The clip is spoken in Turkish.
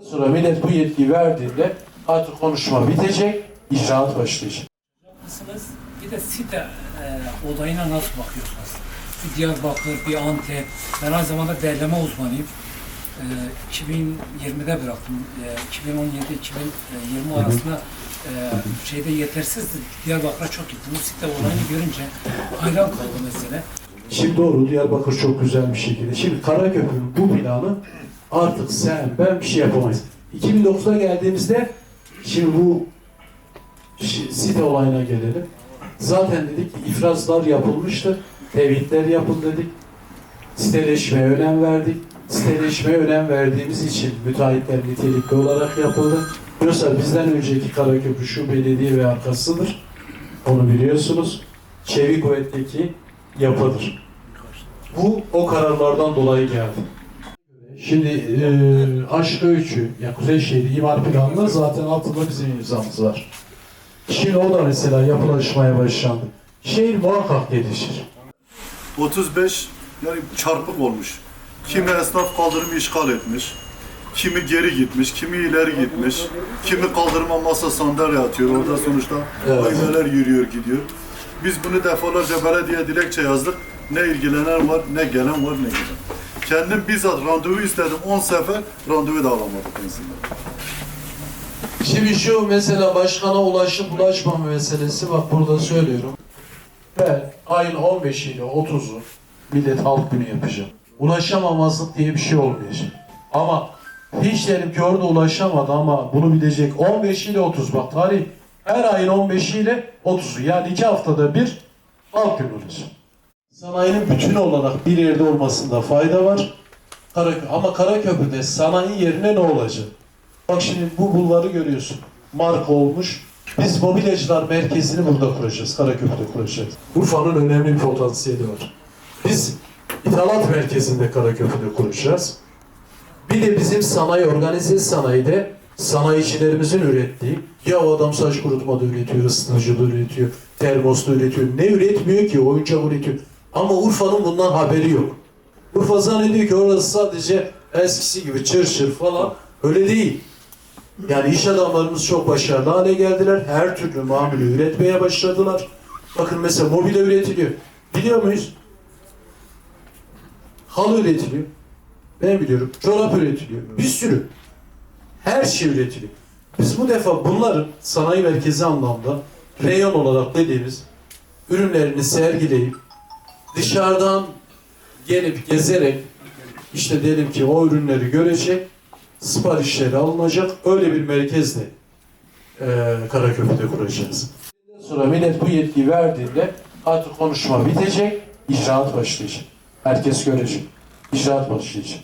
Sonra millet bu yetkiyi verdiğinde artık konuşma bitecek, icraat başlayacak. Mısınız? Bir de site e, olayına nasıl bakıyorsunuz? Bir Diyarbakır, bir Antep. Ben aynı zamanda derleme uzmanıyım. E, 2020'de bıraktım. E, 2017-2020 arasında e, şeyde yetersizdi. Diyarbakır'a çok gittim. Bu site olayını görünce hayran kaldım mesela. Şimdi doğru Diyarbakır çok güzel bir şekilde. Şimdi Karaköprü'nün bu planı artık sen ben bir şey yapamayız. 2009'da geldiğimizde şimdi bu site olayına gelelim. Zaten dedik ifrazlar yapılmıştı. Tevhidler yapıldı dedik. Siteleşmeye önem verdik. Siteleşmeye önem verdiğimiz için müteahhitler nitelikli olarak yapıldı. Yoksa bizden önceki Karaköprü şu belediye ve arkasıdır. Onu biliyorsunuz. Çevik kuvvetteki yapıdır. Bu o kararlardan dolayı geldi. Şimdi e, aşk ölçü, yani Kuzeyşehir imar planında zaten altında bizim imzamız var. Şimdi o da mesela yapılaşmaya başlandı. Şehir muhakkak gelişir. 35 yani çarpık olmuş. Kimi esnaf kaldırımı işgal etmiş. Kimi geri gitmiş, kimi ileri gitmiş. Kimi kaldırıma masa sandalye atıyor. Orada sonuçta Evet. aileler yürüyor gidiyor. Biz bunu defalarca belediye dilekçe yazdık. Ne ilgilenen var, ne gelen var, ne giden. Kendim bizzat randevu istedim 10 sefer, randevu da alamadık insanlar. Şimdi şu mesela başkana ulaşıp ulaşmama meselesi bak burada söylüyorum. Ben ayın 15 ile 30'u millet halk günü yapacağım. Ulaşamamazlık diye bir şey olmayacak. Ama hiç derim ki orada ulaşamadı ama bunu bilecek 15 ile 30 bak tarih her ayın 15 ile 30'u yani iki haftada bir halk günü olacak. Sanayinin bütün olarak bir yerde olmasında fayda var. Karakö ama Karaköprü'de sanayi yerine ne olacak? Bak şimdi bu bulvarı görüyorsun. Marka olmuş. Biz mobilyacılar merkezini burada kuracağız. Karaköprü'de kuracağız. Urfa'nın önemli bir potansiyeli var. Biz ithalat merkezinde Karaköprü'de kuracağız. Bir de bizim sanayi, organize sanayide sanayicilerimizin ürettiği, ya o adam saç kurutma da üretiyor, ısıtıcı da üretiyor, termos da üretiyor. Ne üretmiyor ki? Oyuncak üretiyor. Ama Urfa'nın bundan haberi yok. Urfa zannediyor ki orası sadece eskisi gibi çır çır falan. Öyle değil. Yani iş adamlarımız çok başarılı hale geldiler. Her türlü mamülü üretmeye başladılar. Bakın mesela mobilya üretiliyor. Biliyor muyuz? Halı üretiliyor. Ben biliyorum. Çorap üretiliyor. Bir sürü. Her şey üretiliyor. Biz bu defa bunların sanayi merkezi anlamda reyon olarak dediğimiz ürünlerini sergileyip dışarıdan gelip gezerek işte diyelim ki o ürünleri görecek, siparişleri alınacak. Öyle bir merkezle e, Karaköprü'de kuracağız. Sonra millet bu yetkiyi verdiğinde artık konuşma bitecek, icraat başlayacak. Herkes görecek. İcraat başlayacak.